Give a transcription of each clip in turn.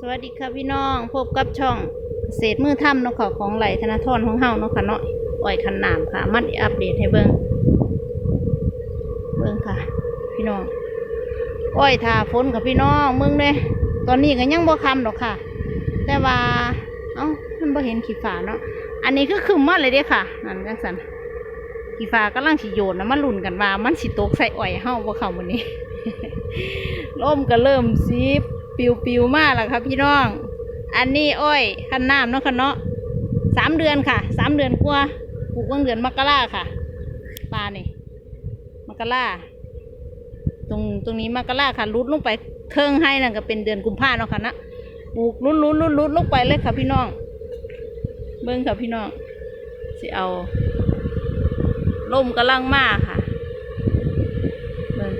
สวัสดีค่ะพี่น้องพบกับช่องเกษตรมือถ้ำเนาะค่ะของไหลธนาธรของเฮาเนาะค่ะเนาะอ่อยคันนามค่ะ มันอัปเดตให้เบิ่งเบิ่งค่ะ พี่น้องอ้อยทาฝนกับพี่น้องเมืองเด้ตอนนี้ก็ยังบ่คำดอกค่ะ แต่ว่าเอ้ามันบ่เห็นขีฟ้าเนาะอันนี้ก็คือมันเลยเด้ค่ะนั่นจังซั่นขีฟ้ากำลังสิโยนนะมันลุ้นกันว่า มันสิตกใส่อ้อยเฮาบ่เข้ามื้อนี้ลมก็เริ่มซี ปิวปิวมากล้วครับพี่น้อง อันนี้อ้อยคันน้ำเนาะค่ะเนาะสามเดือนค่ะสามเดือนกว่าปลูกตั้งเดือนมกราค่ะปลานี่มกราตรงตรงนี้มกราค่ะรุดลงไปเทิงให้นั่นก็เป็นเดือนกุมภาเนาะค่ะนะปลูกรุดรุดรุดรุดลงไปเลยค่ะพี่น้อง เบิ้งค่ะพี่น้องสิเอาลมกำลังมากค่ะเบิ้ง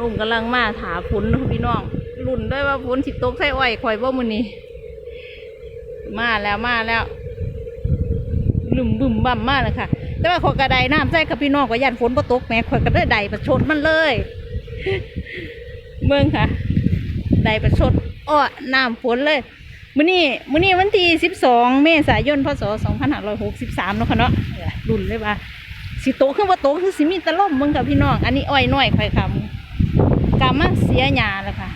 ลุงกำลังมาถาฝนเนพี่น้องรุ่นด้วยว่าฝนสิตกใส่อ้อยข่อยบ่มือนี้มาแล้วมาแล้วลุ่มบึมบ่ำมากเลยค่ะ แต่ว่าขอกระไดน้ำใส่กับพี่น้องก็ยันฝนบ่ตกแม่ขอยก็ได้ไดประชดมันเลย เมืองค่ะ ไดประชดอ้อน้ำฝนเลยมื้อนี้มื้อนี้วันที่12เมษายนพศ2563เนาะค่ะเนาะรุ่นเลยว่าสิโตขึ้นว่าโตคือสิมีตะล่มมืองกับพี่น้อง อันนี้อ้อยน้อยข่อยค่ะ กามาเสียหยาแล้วค่ะ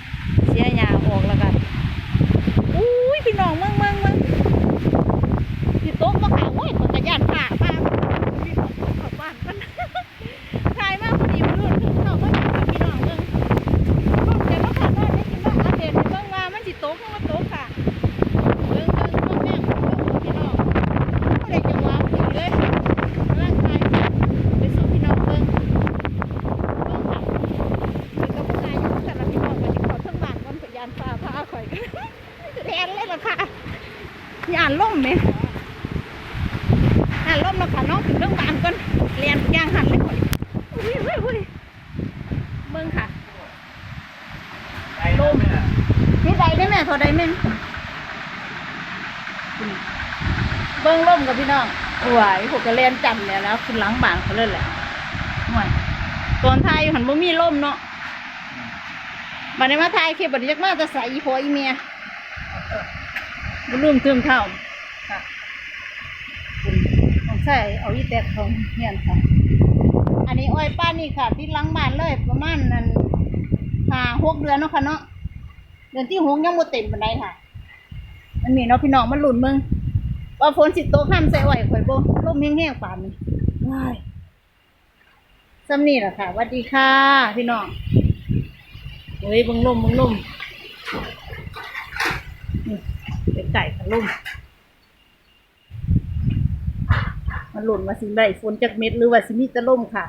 เสียหญ้าออกแล้วกันอุ้ยพี่น้องเมืองเมืองเมืองสิโต๊ะมาขาวโอ้ยคนกระยานผ่ามาพี่น้องเขับบ้านมัน ทายมากพอดีมันรุ่นขึ้นเข้ามาอยู่กับพี่น้องเมืองห้องแต่ว่าขาดนอนได้กินว่าอัปเดตให้เบิ่งว่ามันสิโต๊ะขึ้นว่าโต๊ะค่ะเบิ่งเบิ่งเบิ่งแม่งเบิ่งพี่น้องบ่ได้จังหวะพอดีเลยกำลังทายไปสู่พี่น้องเบิ่งเบิ่งค่ะ มันก็ผู้ชายอยู่แต่ละพี่น้องวันที่เขาทั้งบ้านวันพยานฟ้าพาข่อยกัน แร งเลยล่ะค่ะยานล่มไหมยานล่มแล้วค่ะน้องถึงเรื่องบ้านก่อนเรียนย่างหันเลยข่อยอุ้ยอุ้ยอุ้ยเบิ่งค่ะล่มนี่ใดได้แม่เท่าใดแม่เบิ่งล่มกับพี่น้องไหวพวกก็เรียนจำเนี่ยแล้วคุณหลังบ้านเขาเลยแหละห่วยตอนไทายอยู่หันบ่มีล่มเนาะบัดนี้มาถ่ายคลิปบัดนี้จักมาจะใส่อีพ่ออีเมีย บ่ลืมเติมเท่าค่ะต้องใส่เอาอีแตกของเฮียนค่ะ อันนี้อ้อยป้านี่ค่ะ ที่หลังบ้านเลยประมาณนั้นห้าหกเดือนเนาะค่ะเนาะเดือนที่หกยังบ่เต็มปานใดค่ะ มันมีเนาะพี่น้องมันหลุนมึงว่าฝนสิตกห้ามใส่อ้อยข่อยบ่ลมแห้งๆปานนี้ว้ายซ้ำนี่แหละค่ะสวัสดีค่ะ พี่น้องเฮ้ยบังลมบังลมนี่ เป็นไก่กระลมมันหล่นมาสิได้ฝนจากเม็ดหรือว่าสิมีตะลมค่ะ